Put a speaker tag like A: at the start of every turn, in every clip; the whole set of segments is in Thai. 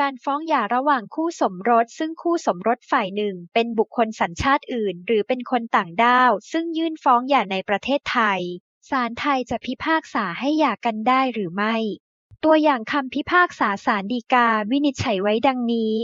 A: การฟ้องหย่าระหว่างคู่สมรส ซึ่งคู่สมรสฝ่ายหนึ่งเป็นบุคคลสัญชาติอื่น หรือเป็นคนต่างด้าว ซึ่งยื่นฟ้องหย่าในประเทศไทย ศาลไทยจะพิพากษาให้หย่ากันได้หรือไม่ ตัวอย่างคำพิพากษาศาลฎีกาวินิจฉัยไว้ดังนี้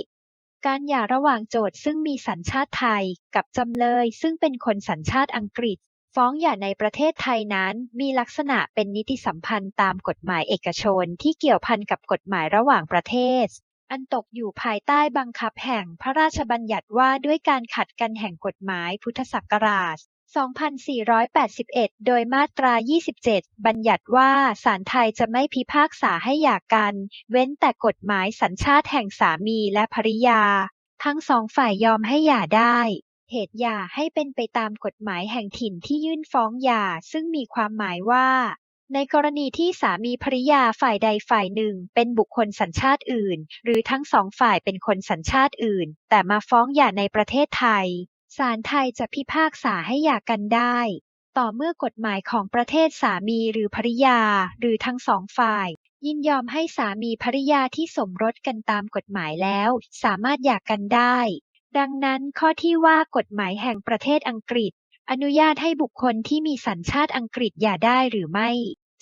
A: การหย่าระหว่างโจทก์ซึ่งมีสัญชาติไทย กับจำเลยซึ่งเป็นคนสัญชาติอังกฤษ ฟ้องหย่าในประเทศไทยนั้น มีลักษณะเป็นนิติสัมพันธ์ตามกฎหมายเอกชนที่เกี่ยวพันกับกฎหมายระหว่างประเทศ อันตกอยู่ภายใต้บังคับแห่งพระราชบัญญัติว่าด้วยการขัดกันแห่งกฎหมายพุทธศักราช 2481 โดยมาตรา 27 บัญญัติว่าศาลไทยจะไม่พิพากษาให้หย่ากัน เว้นแต่กฎหมายสัญชาติแห่งสามีและภริยา ทั้งสองฝ่ายยอมให้หย่าได้ เหตุหย่าให้เป็นไปตามกฎหมายแห่งถิ่นที่ยื่นฟ้องหย่าซึ่งมีความหมายว่า ในกรณีที่สามีภริยาฝ่ายใดฝ่ายหนึ่งเป็นบุคคลสัญชาติอื่น หรือทั้งสองฝ่ายเป็นคนสัญชาติอื่น แต่มาฟ้องหย่าในประเทศไทย ศาลไทยจะพิพากษาให้หย่ากันได้ ต่อเมื่อกฎหมายของประเทศสามีหรือภริยา หรือทั้งสองฝ่าย ยินยอมให้สามีภริยาที่สมรสกันตามกฎหมายแล้ว สามารถหย่ากันได้ ดังนั้นข้อที่ว่ากฎหมายแห่งประเทศอังกฤษอนุญาตให้บุคคลที่มีสัญชาติอังกฤษหย่าได้หรือไม่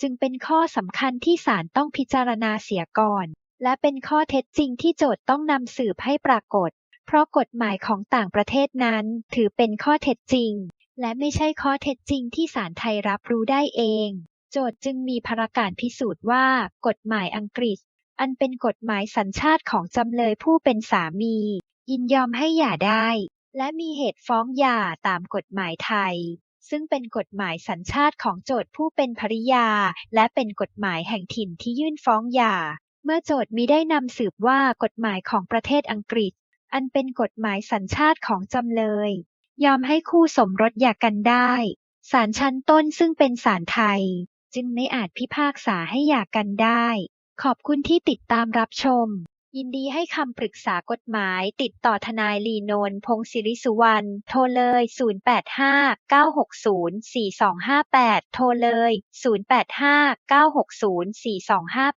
A: จึงเป็นข้อสำคัญที่ศาลต้องพิจารณาเสียก่อน และเป็นข้อเท็จจริงที่โจทก์ต้องนำสืบให้ปรากฏ เพราะกฎหมายของต่างประเทศนั้น ถือเป็นข้อเท็จจริง และไม่ใช่ข้อเท็จจริงที่ศาลไทยรับรู้ได้เอง โจทก์จึงมีภารการพิสูจน์ว่า กฎหมายอังกฤษ อันเป็นกฎหมายสัญชาติของจำเลยผู้เป็นสามี ยินยอมให้หย่าได้ และมีเหตุฟ้องหย่าตามกฎหมายไทย ซึ่งเป็นกฎหมายสัญชาติของโจทผู้เป็นภริยา และเป็นกฎหมายแห่งถิ่นที่ยื่นฟ้องหย่า เมื่อโจทมิได้นำสืบว่ากฎหมายของประเทศอังกฤษ อันเป็นกฎหมายสัญชาติของจำเลย ยอมให้คู่สมรสหย่ากันได้ศาลชั้นต้นซึ่งเป็นศาลไทย จึงไม่อาจพิพากษาให้หย่ากันได้ ขอบคุณที่ติดตามรับชม ยินดีให้คำปรึกษากฎหมาย ติดต่อทนายลีนนนพงศิริสุวรรณ โทรเลย 085 960 4258 โทรเลย 085 960 4258